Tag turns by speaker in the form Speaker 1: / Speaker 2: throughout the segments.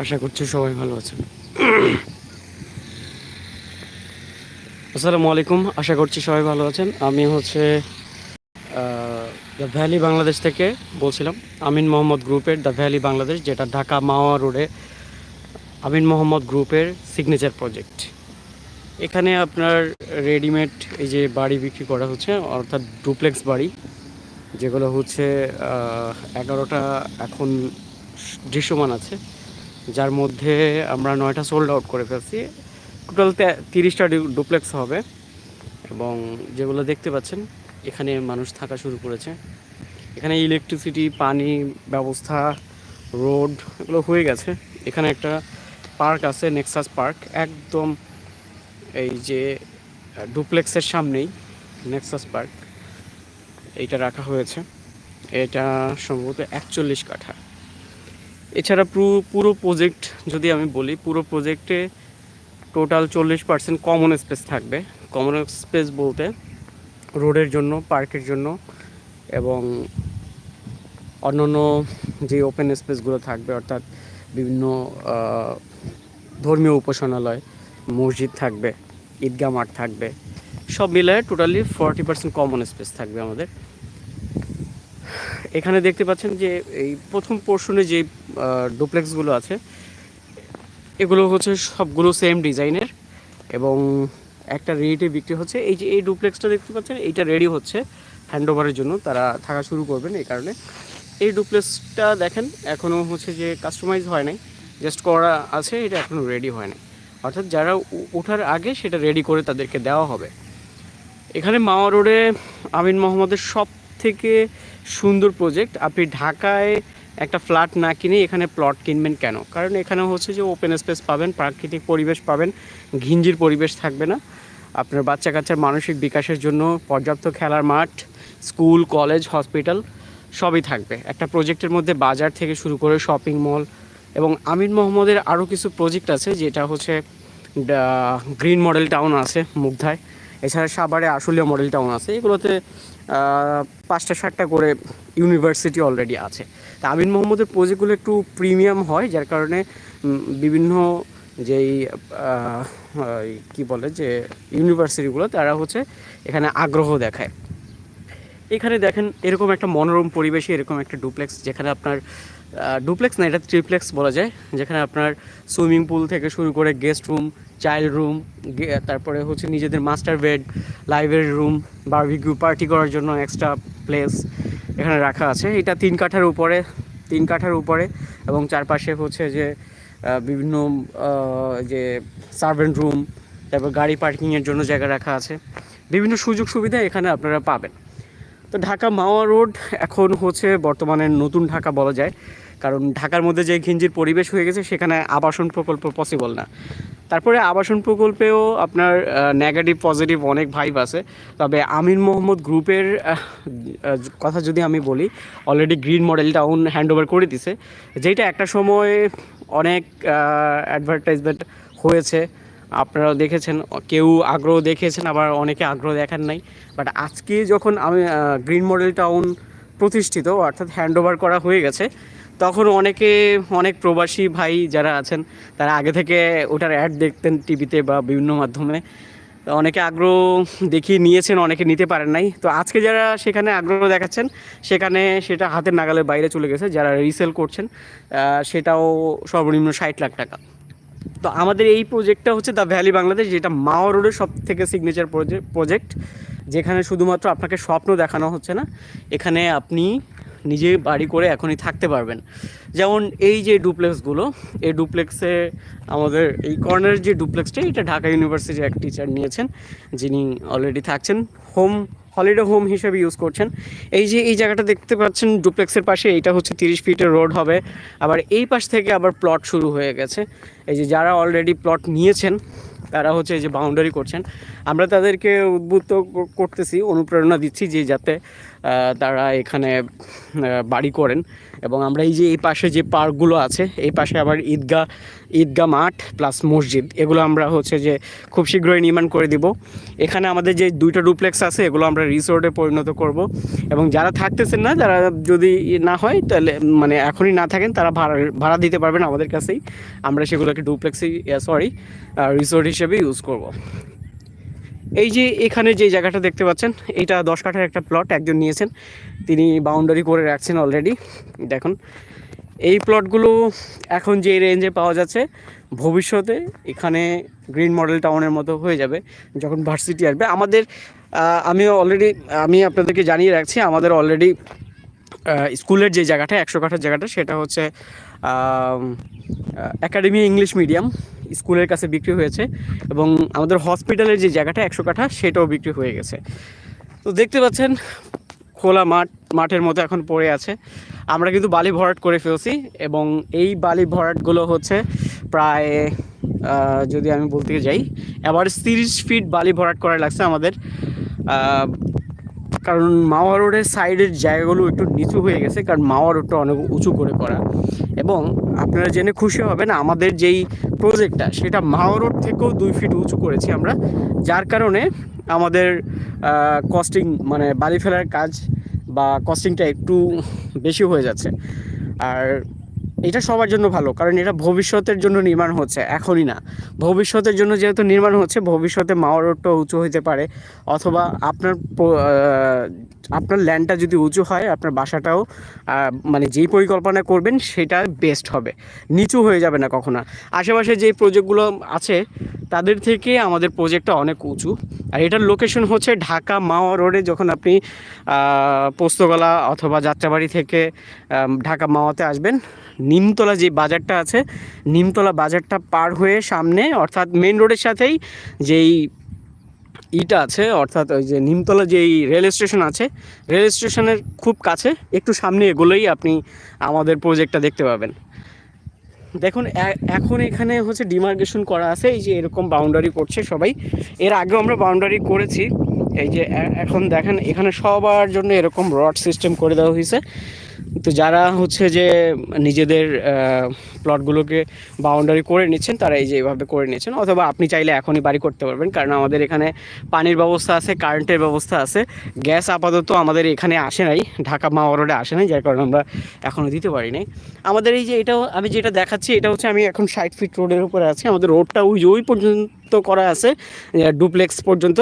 Speaker 1: আশা করছি সবাই ভালো আছেন। আসসালামু আলাইকুম, আশা করছি সবাই ভালো আছেন। আমি হচ্ছে দ্য ভ্যালি বাংলাদেশ থেকে বলছিলাম। আমিন মোহাম্মদ গ্রুপের দ্য ভ্যালি বাংলাদেশ যেটা ঢাকা মাওয়া রোডে আমিন মোহাম্মদ গ্রুপের সিগনেচার প্রজেক্ট এখানে আপনার রেডিমেড এই যে বাড়ি বিক্রি করা হচ্ছে, অর্থাৎ ডুপ্লেক্স বাড়ি, যেগুলো হচ্ছে এগারোটা এখন দৃশ্যমান আছে। যার মধ্যে আমরা নয়টা সোল্ড আউট করে ফেলছি। টোটাল তিরিশটা ডুপ্লেক্স হবে এবং যেগুলো দেখতে পাচ্ছেন, এখানে মানুষ থাকা শুরু করেছে। এখানে ইলেকট্রিসিটি পানি ব্যবস্থা রোড এগুলো হয়ে গেছে। এখানে একটা পার্ক আছে নেক্সাস পার্ক একদম এই যে ডুপ্লেক্সের সামনেই নেক্সাস পার্ক এইটা রাখা হয়েছে। এটা সম্ভবত একচল্লিশ কাঠা। এছাড়া পুরো পুরো প্রজেক্ট যদি আমি বলি, পুরো প্রজেক্টে টোটাল চল্লিশ পার্সেন্ট কমন স্পেস থাকবে। কমন স্পেস বলতে রোডের জন্য পার্কের জন্য এবং অন্যান্য যে ওপেন স্পেসগুলো থাকবে, অর্থাৎ বিভিন্ন ধর্মীয় উপাসনালয়, মসজিদ থাকবে, ঈদগাহ মাঠ থাকবে, সব মিলে totally forty percent common space থাকবে আমাদের। এখানে দেখতে পাচ্ছেন যে এই প্রথম পোর্শনে যে ডুপ্লেক্সগুলো আছে। এগুলো হচ্ছে সবগুলো সেম ডিজাইনের এবং একটা রেটে বিক্রি হচ্ছে। এই যে এই ডুপ্লেক্সটা দেখতে পাচ্ছেন, এইটা রেডি হচ্ছে হ্যান্ডওভারের জন্য। তারা থাকা শুরু করবেন এই কারণে। এই ডুপ্লেক্সটা দেখেন এখনও হচ্ছে যে কাস্টমাইজ হয় নাই। জাস্ট করা আছে, এটা এখনও রেডি হয় নাই। অর্থাৎ যারা ওঠার আগে সেটা রেডি করে তাদেরকে দেওয়া হবে। এখানে মাওয়া রোডে আমিন মোহাম্মদের সব থেকে সুন্দর প্রজেক্ট আপনি ঢাকায় একটা ফ্ল্যাট না কিনে এখানে প্লট কিনবেন কেন? কারণ এখানে হচ্ছে যে ওপেন স্পেস পাবেন, প্রাকৃতিক পরিবেশ পাবেন, ঘিঞ্জির পরিবেশ থাকবে না। আপনার বাচ্চা কাচ্চার মানসিক বিকাশের জন্য পর্যাপ্ত খেলার মাঠ, স্কুল, কলেজ হসপিটাল সবই থাকবে। একটা প্রজেক্টের মধ্যে বাজার থেকে শুরু করে শপিং মল এবং আমিন মোহাম্মদের আরও কিছু প্রজেক্ট আছে, যেটা হচ্ছে গ্রিন মডেল টাউন আছে মুগ্ধায়। এছাড়া সাভারে আশুলিয়া মডেল টাউন আছে। এগুলোতে পাঁচটা সাতটা করে ইউনিভার্সিটি অলরেডি আছে। তা আমিন মোহাম্মদের প্রজেক্টগুলো একটু প্রিমিয়াম হয়, যার কারণে বিভিন্ন যেই কি বলে যে, ইউনিভার্সিটিগুলো, তারা হচ্ছে এখানে আগ্রহ দেখায়। এখানে দেখেন, এরকম একটা মনোরম পরিবেশে, এরকম একটা ডুপ্লেক্স যেখানে আপনার ডুপ্লেক্স না, এটা ট্রিপ্লেক্স বলা যায়, যেখানে আপনার সুইমিং পুল থেকে শুরু করে গেস্ট রুম, চাইল্ড রুম তারপরে হচ্ছে নিজেদের master bed, library room, barbecue, party করার জন্য এক্সট্রা প্লেস এখানে রাখা আছে। এটা তিন কাঠার উপরে, তিন কাঠার উপরে এবং চারপাশে হচ্ছে যে বিভিন্ন যে সার্ভেন্ট রুম, তারপর গাড়ি পার্কিংয়ের জন্য জায়গা রাখা আছে। বিভিন্ন সুযোগ সুবিধা এখানে আপনারা পাবেন। তো ঢাকা মাওয়া রোড এখন হচ্ছে বর্তমানে নতুন ঢাকা বলা যায়। কারণ ঢাকার মধ্যে যে ঘিঞ্জির পরিবেশ হয়ে গেছে, সেখানে আবাসন প্রকল্প পসিবল না। তারপরে আবাসন প্রকল্পেও আপনার নেগেটিভ পজিটিভ অনেক ভাইব আছে। তবে আমিন মোহাম্মদ গ্রুপের কথা যদি আমি বলি already green model town hand over করে দিছে। যেটা একটা সময় অনেক অ্যাডভার্টাইজমেন্ট হয়েছে। আপনারাও দেখেছেন, কেউ আগ্রহ দেখিয়েছেন আবার অনেকে আগ্রহ দেখান নাই। বাট আজকে যখন আমি গ্রিন মডেল টাউন প্রতিষ্ঠিত, অর্থাৎ হ্যান্ড ওভার করা হয়ে গেছে, তখন অনেকে, অনেক প্রবাসী ভাই যারা আছেন, তারা আগে থেকে ওটার অ্যাড দেখতেন টিভিতে বা বিভিন্ন মাধ্যমে। অনেকে আগ্রহ দেখিয়ে নিয়েছেন, অনেকে নিতে পারেন নাই। তো আজকে যারা সেখানে আগ্রহ দেখাচ্ছেন, সেখানে সেটা হাতের নাগালের বাইরে চলে গেছে, যারা রিসেল করছেন সেটাও সর্বনিম্ন ষাট লাখ টাকা। তো আমাদের এই প্রজেক্টটা হচ্ছে দ্য ভ্যালি বাংলাদেশ যেটা মাও রোডের সব থেকে সিগনেচার প্রজেক্ট যেখানে শুধুমাত্র আপনাকে স্বপ্ন দেখানো হচ্ছে না, এখানে আপনি নিজে বাড়ি করে এখনই থাকতে পারবেন। যেমন এই যে ডুপ্লেক্সগুলো এই ডুপ্লেক্সে আমাদের এই কর্নারের যে ডুপ্লেক্সটা এটা ঢাকা ইউনিভার্সিটির এক টিচার নিয়েছেন, যিনি অলরেডি থাকছেন। হোম হলিডে হোম হিসেবে ইউজ করছেন। এই যে এই জায়গাটা দেখতে পাচ্ছেন, ডুপ্লেক্সের পাশে এইটা হচ্ছে তিরিশ ফিটের রোড হবে। আবার এই পাশ থেকে আবার প্লট শুরু হয়ে গেছে। এই যে যারা অলরেডি প্লট নিয়েছেন, তারা হচ্ছে এই যে বাউন্ডারি করছেন। আমরা তাদেরকে উদ্বুদ্ধ করতেছি, অনুপ্রেরণা দিচ্ছি যে যাতে তারা এখানে বাড়ি করেন। এবং আমরা এই যে, এই পাশে যে পার্কগুলো আছে, এই পাশে আবার ঈদগাহ ঈদগাহ মাঠ প্লাস মসজিদ, এগুলো আমরা হচ্ছে যে খুব শীঘ্রই নির্মাণ করে দিব। এখানে আমাদের যে দুইটা ডুপ্লেক্স আছে, এগুলো আমরা রিসোর্টে পরিণত করব। এবং যারা থাকতেছেন না, যারা যদি না হয়, তাহলে মানে এখনই না থাকেন, তারা ভাড়া ভাড়া দিতে পারবেন আমাদের কাছেই। আমরা সেগুলোকে ডুপ্লেক্সই সরি রিসোর্ট হিসেবে ইউজ করব। এই যে এখানে যে জায়গাটা দেখতে পাচ্ছেন, এটা দশ কাঠার একটা প্লট একজন নিয়েছেন। তিনি বাউন্ডারি করে রাখছেন অলরেডি দেখুন, এই প্লটগুলো এখন যে রেঞ্জে পাওয়া যাচ্ছে, ভবিষ্যতে এখানে গ্রিন মডেল টাউনের মতো হয়ে যাবে যখন ভার্সিটি আসবে। আমাদের আমি অলরেডি আমি আপনাদেরকে জানিয়ে রাখছি, আমাদের অলরেডি স্কুলের যে জায়গাটা, একশো কাঠার জায়গাটা, সেটা হচ্ছে একাডেমি ইংলিশ মিডিয়াম স্কুলের কাছে বিক্রি হয়েছে এবং আমাদের হসপিটালের যে জায়গাটা, একশো কাঠা, সেটাও বিক্রি হয়ে গেছে। তো দেখতে পাচ্ছেন, খোলা মাঠ, মাঠের মতো এখন পড়ে আছে। আমরা কিন্তু বালি ভরাট করে ফেলছি এবং এই বালি ভরাটগুলো হচ্ছে প্রায় যদি আমি বলতে যাই এবার তিরিশ ফিট বালি ভরাট করা লাগছে আমাদের কারণ মাওয়া রোডের সাইডের জায়গাগুলো একটু নিচু হয়ে গেছে, কারণ মাওয়া রোডটা অনেক উঁচু করে করা। এবং আপনারা জেনে খুশি হবেন, আমাদের যেই প্রজেক্টটা, সেটা মাওয়া রোড থেকেও দুই ফিট উঁচু করেছি আমরা। যার কারণে আমাদের কস্টিং মানে বালি ফেলার কাজ বা কস্টিংটা একটু বেশি হয়ে যাচ্ছে। আর এটা সবার জন্য ভালো, কারণ এটা ভবিষ্যতের জন্য নির্মাণ হচ্ছে, এখনই না। ভবিষ্যতের জন্য যেহেতু নির্মাণ হচ্ছে, ভবিষ্যতে মাওয়া রোডটা উঁচু হতে পারে, অথবা আপনার আপনার ল্যান্ডটা যদি উঁচু হয়, আপনার বাসাটাও মানে যেই পরিকল্পনা করবেন, সেটা বেস্ট হবে। নিচু হয়ে যাবে না কখনো। আশেপাশে যেই প্রজেক্টগুলো আছে, তাদের থেকে আমাদের প্রজেক্টটা অনেক উঁচু। আর এটার লোকেশন হচ্ছে ঢাকা মাওয়া রোডে, যখন আপনি পোস্তগোলা অথবা যাত্রাবাড়ি থেকে ঢাকা মাওয়াতে আসবেন নিমতলা যে বাজারটা আছে, নিমতলা বাজারটা পার হয়ে সামনে, অর্থাৎ মেন রোডের সাথেই যেই ইটা আছে, অর্থাৎ ওই যে নিমতলা যেই রেল স্টেশন আছে রেল স্টেশনের খুব কাছে, একটু সামনে এগোলেই আপনি আমাদের প্রজেক্টটা দেখতে পাবেন। দেখুন এখন এখানে হচ্ছে ডিমার্কেশন করা আছে, এই যে এরকম বাউন্ডারি করছে সবাই। এর আগেও আমরা বাউন্ডারি করেছি, এই যে এখন দেখেন, এখানে সবার জন্য এরকম রড সিস্টেম করে দেওয়া হয়েছে। তো যারা হচ্ছে যে নিজেদের প্লটগুলোকে বাউন্ডারি করে নিচ্ছেন, তারা এই যে এইভাবে করে নিচ্ছেন। অথবা আপনি চাইলে এখনই বাড়ি করতে পারবেন, কারণ আমাদের এখানে পানির ব্যবস্থা আছে কারেন্টের ব্যবস্থা আছে। গ্যাস আপাতত আমাদের এখানে আসে নাই, ঢাকা মাওয়া রোডে আসে নাই, যার কারণে আমরা এখনও দিতে পারি নাই। আমাদের এই যে এটাও, আমি যেটা দেখাচ্ছি, এটা হচ্ছে আমি এখন ষাট ফিট রোডের উপরে আছি। আমাদের রোডটা ওই ওই পর্যন্ত করা আছে ডুপ্লেক্স পর্যন্ত।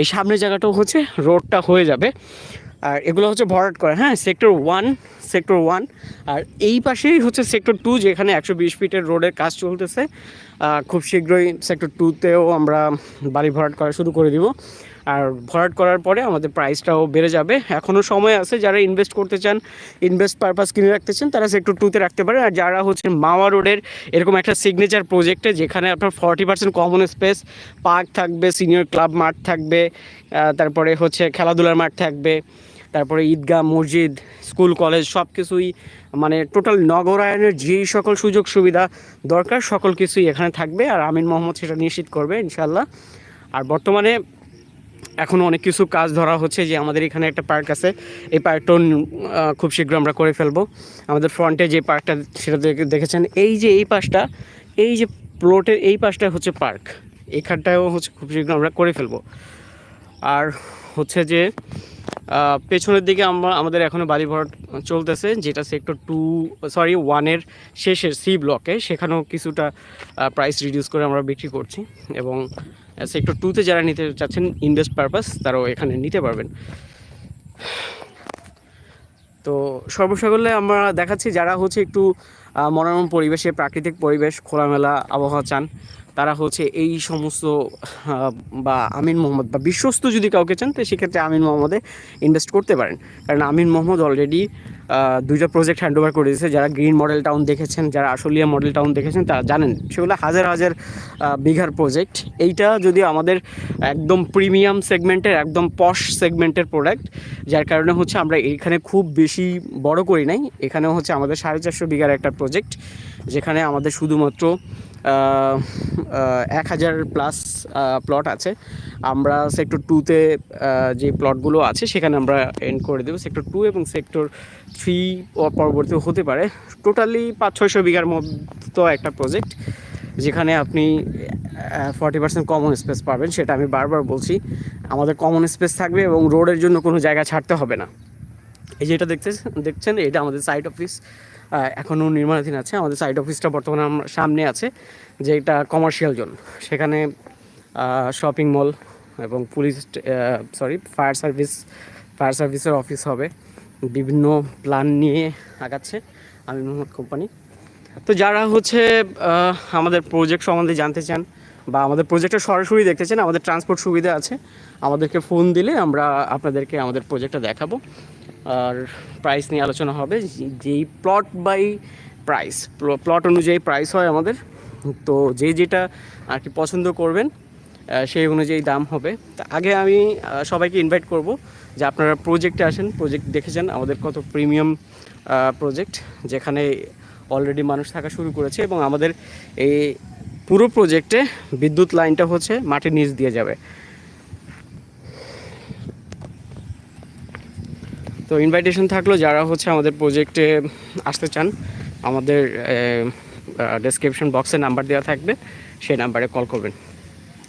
Speaker 1: এই সামনের জায়গাটাও হচ্ছে রোডটা হয়ে যাবে। আর এগুলো হচ্ছে ভরাট করা হ্যাঁ সেক্টর ওয়ান সেক্টর ওয়ান। আর এই পাশেই হচ্ছে সেক্টর টু, যেখানে একশো বিশ ফিটের রোডের কাজ চলতেছে। খুব শীঘ্রই সেক্টর টুতেও আমরা বাড়ি ভরাট করা শুরু করে দিব। আর ভরাট করার পরে আমাদের প্রাইসটাও বেড়ে যাবে। এখনও সময় আছে, যারা ইনভেস্ট করতে চান, ইনভেস্ট পারপাস কিনে রাখতে চান, তারা সেক্টর টুতে রাখতে পারেন। আর যারা হচ্ছে মাওয়া রোডের এরকম একটা সিগনেচার প্রজেক্টে যেখানে আপনার forty percent common space park থাকবে সিনিয়র ক্লাব মাঠ থাকবে তারপরে হচ্ছে খেলাধুলার মাঠ থাকবে। তারপরে ঈদগাহ মসজিদ স্কুল কলেজ সব কিছুই মানে টোটাল নগরায়নের যেই সকল সুযোগ সুবিধা দরকার সকল কিছুই এখানে থাকবে আর আমিন মোহাম্মদ সেটা নিশ্চিত করবে ইনশাল্লাহ আর বর্তমানে এখনও অনেক কিছু কাজ ধরা হচ্ছে যে আমাদের এখানে একটা পার্ক আছে এই পার্কটাও আহ, খুব শীঘ্র আমরা করে ফেলব। আমাদের ফ্রন্টে যে পার্কটা সেটা দেখে- দেখেছেন এই যে এই পাশটা এই যে প্লটের এই পাশটা হচ্ছে পার্ক এখানটাও হচ্ছে খুব শীঘ্র আমরা করে ফেলব। আর হচ্ছে যে পেছনের দিকে আমরা, আমাদের এখনও বাড়ি ভরাট চলতেছে, যেটা সেক্টর টু সরি ওয়ানের শেষের সি ব্লকে সেখানেও কিছুটা প্রাইস রিডিউস করে আমরা বিক্রি করছি এবং সেক্টর টুতে যারা নিতে চাচ্ছেন ইনভেস্ট পারপাস তারাও এখানে নিতে পারবেন। তো সর্বসাগরে আমরা দেখাচ্ছি যারা হচ্ছে একটু মনোরম পরিবেশে, প্রাকৃতিক পরিবেশ, খোলামেলা আবহাওয়া চান তারা হচ্ছে এই সমস্ত বা আমিন মোহাম্মদ বা বিশ্বস্ত যদি কাউকে চান, তো সেক্ষেত্রে আমিন মোহাম্মদে ইনভেস্ট করতে পারেন। কারণ আমিন মোহাম্মদ অলরেডি দুইটা প্রজেক্ট হ্যান্ড ওভার করে দিয়েছে। যারা গ্রিন মডেল টাউন দেখেছেন, যারা আশুলিয়া মডেল টাউন দেখেছেন, তারা জানেন, সেগুলো হাজার হাজার বিঘার প্রজেক্ট এইটা যদি আমাদের একদম প্রিমিয়াম সেগমেন্টের একদম পশ সেগমেন্টের প্রোডাক্ট যার কারণে হচ্ছে আমরা এখানে খুব বেশি বড় করি নাই। এখানে হচ্ছে আমাদের সাড়ে চারশো বিঘার একটা প্রজেক্ট যেখানে আমাদের শুধুমাত্র এক হাজার প্লাস প্লট আছে। আমরা সেক্টর টুতে যে প্লটগুলো আছে, সেখানে আমরা এন্ড করে দেবো। সেক্টর টু এবং সেক্টর থ্রি পরবর্তী হতে পারে। টোটালি পাঁচ, ছয়শো বিঘার মতো একটা প্রজেক্ট যেখানে আপনি ফর্টি পার্সেন্ট কমন স্পেস পাবেন, সেটা আমি বারবার বলছি। আমাদের কমন স্পেস থাকবে এবং রোডের জন্য কোনো জায়গা ছাড়তে হবে না। এই যে এটা দেখতে দেখছেন, এটা আমাদের সাইট অফিস এখনও নির্মাণাধীন আছে। আমাদের সাইট অফিসটা বর্তমানে সামনে আছে যে এটা কমার্শিয়াল জোন সেখানে শপিং মল এবং police sorry fire service fire সার্ভিসের অফিস হবে। বিভিন্ন প্ল্যান নিয়ে আগাচ্ছে আমি মোহাম্মদ কোম্পানি। তো যারা হচ্ছে আমাদের প্রজেক্ট সম্বন্ধে জানতে চান বা আমাদের প্রজেক্টটা সরাসরি দেখতে চান, আমাদের ট্রান্সপোর্ট সুবিধা আছে, আমাদেরকে ফোন দিলে আমরা আপনাদেরকে আমাদের প্রজেক্টটা দেখাবো। আর প্রাইস নিয়ে আলোচনা হবে, যেই প্লট বাই প্রাইস প্লট অনুযায়ী প্রাইস হয় আমাদের। তো যে যেটা আর কি পছন্দ করবেন সেই অনুযায়ী দাম হবে। তা আগে আমি সবাইকে ইনভাইট করব যে আপনারা প্রজেক্টে আসেন প্রজেক্ট দেখেছেন আমাদের কত প্রিমিয়াম প্রজেক্ট যেখানে অলরেডি মানুষ থাকা শুরু করেছে এবং আমাদের এই পুরো প্রজেক্টে বিদ্যুৎ লাইনটা হচ্ছে মাটির নিচ দিয়ে যাবে। তো ইনভাইটেশন থাকল যারা হচ্ছে আমাদের প্রজেক্টে আসতে চান, আমাদের ডেসক্রিপশন বক্সে নাম্বার দেওয়া থাকবে, সেই নাম্বারে কল করবেন।